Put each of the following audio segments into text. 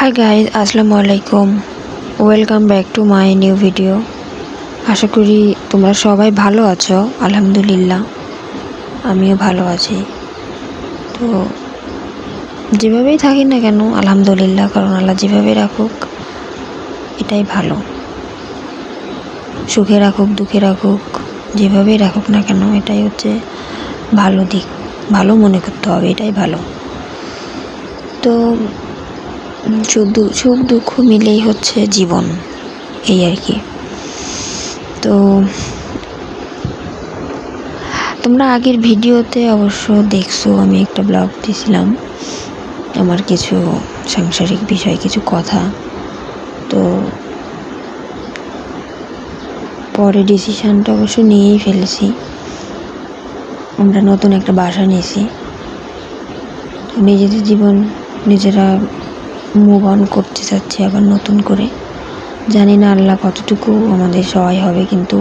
High guys আসসালামু আলাইকুম। Welcome back to my new video আশা করি তোমরা সবাই ভালো আছো, আলহামদুলিল্লাহ। আমিও ভালো আছি। তো, যেভাবেই থাকি না কেন, আলহামদুলিল্লাহ, কারণ আল্লাহ যেভাবে রাখুক, এটাই ভালো। সুখে রাখুক, দুঃখে রাখুক, যেভাবেই রাখুক না কেন, এটাই হচ্ছে ভালো দিক। ভালো মনে করতে হবে, এটাই ভালো। তো সুখ দুঃখ মিলেই হচ্ছে জীবন, এই আর কি। তো তোমরা আগের ভিডিওতে অবশ্য দেখছ, আমি একটা ব্লগ দিয়েছিলাম আমার কিছু সাংসারিক বিষয় কিছু কথা। তো পরে ডিসিশানটা অবশ্য নিয়েই ফেলেছি। আমরা নতুন একটা বাসা নিয়েছি। নিজেদের জীবন, নিজেরা মুভ অন করতে চাচ্ছি আবার নতুন করে। জানি না আল্লাহ কতটুকু আমাদের সহায় হবে, কিন্তু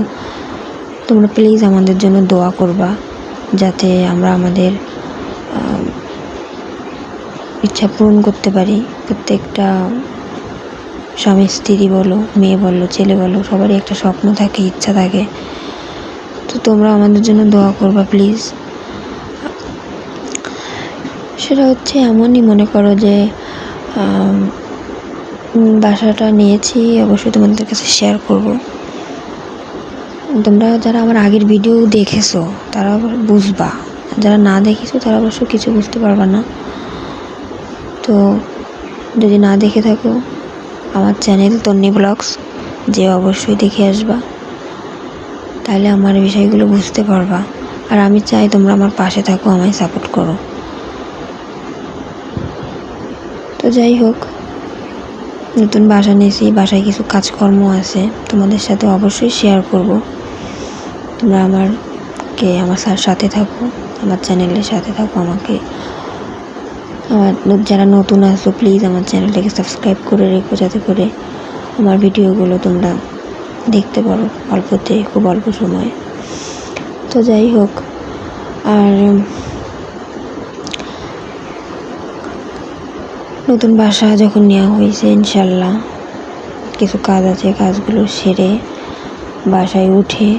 তোমরা প্লিজ আমাদের জন্য দোয়া করবা, যাতে আমরা আমাদের ইচ্ছা পূরণ করতে পারি। প্রত্যেকটা স্বামী স্ত্রী বলো, মেয়ে বলো, ছেলে বলো, সবারই একটা স্বপ্ন থাকে, ইচ্ছা থাকে। তো তোমরা আমাদের জন্য দোয়া করবা প্লিজ সেটা হচ্ছে এমনই মনে করো যে বাসাটা নিয়েছি, অবশ্যই তোমাদের কাছে শেয়ার করব। তোমরা যারা আমার আগের ভিডিও দেখেছ, তারা বুঝবা। যারা না দেখেছ, তারা অবশ্য কিছু বুঝতে পারবা না। তো যদি না দেখে থাকো, আমার চ্যানেল তন্নি ব্লগস যে অবশ্যই দেখে আসবা। তাহলে আমার বিষয়গুলো বুঝতে পারবা। আর আমি চাই তোমরা আমার পাশে থাকো, আমায় সাপোর্ট করো। তো যাই হোক, নতুন বাসা নিয়েছি, বাসায় কিছু কাজকর্ম আছে, তোমাদের সাথে অবশ্যই শেয়ার করব। তোমরা আমার সা- সাথে থাকো, আমার চ্যানেলের সাথে থাকো, আমাকে, আমার যারা নতুন আসো প্লিজ আমার চ্যানেলটাকে সাবস্ক্রাইব করে রেখো, যাতে করে আমার ভিডিওগুলো তোমরা দেখতে পারো, অল্পতে, খুব অল্প সময়ে। তো যাই হোক, আর নতুন বাসা যখন নেওয়া হয়েছে, ইনশাল্লাহ কিছু কাজ আছে, কাজগুলো সেরে বাসায় উঠে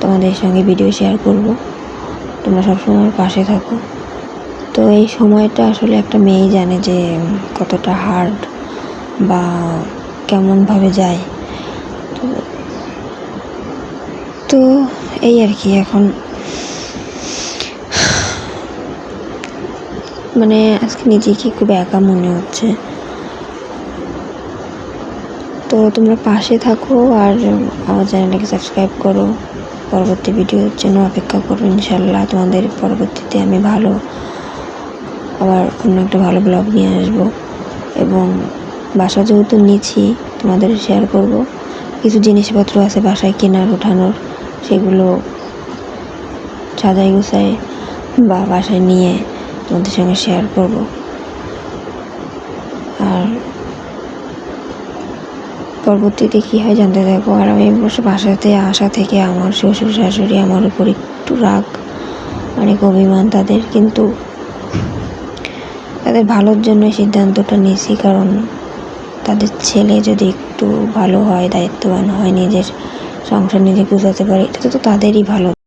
তোমাদের সঙ্গে ভিডিও শেয়ার করব। তোমরা সবসময় পাশে থাকো। তো এই সময়টা আসলে একটা মেয়েই জানে যে কতটা হার্ড বা কেমনভাবে যায়। তো এই আর কি, এখন মানে আজকে নিজেকে খুব একা মনে হচ্ছে। তো তোমরা পাশে থাকো আর আমার চ্যানেলটাকে সাবস্ক্রাইব করো। পরবর্তী ভিডিওর জন্য অপেক্ষা করো, ইনশাল্লাহ তোমাদের পরবর্তীতে আমি ভালো আবার অন্য একটা ভালো ব্লগ নিয়ে আসব। এবং বাসা যেহেতু নিচ্ছি, তোমাদের শেয়ার করব। কিছু জিনিসপত্র আছে বাসায় কেনার, ওঠানোর, সেগুলো সাজাই গুছাই বা বাসায় নিয়ে তোমাদের সঙ্গে শেয়ার করব। আর পরবর্তীতে কী হয় জানতে থাকব। আর আমি অবশ্য বাসাতে আসা থেকে আমার শ্বশুর শাশুড়ি আমার উপর একটু রাগ, অনেক অভিমান তাদের। কিন্তু তাদের ভালোর জন্য সিদ্ধান্তটা নিয়েছি, কারণ তাদের ছেলে যদি একটু ভালো হয়, দায়িত্ববান হয়, নিজের সংসার নিজে গুছাতে পারে, এটা তো তাদেরই ভালো।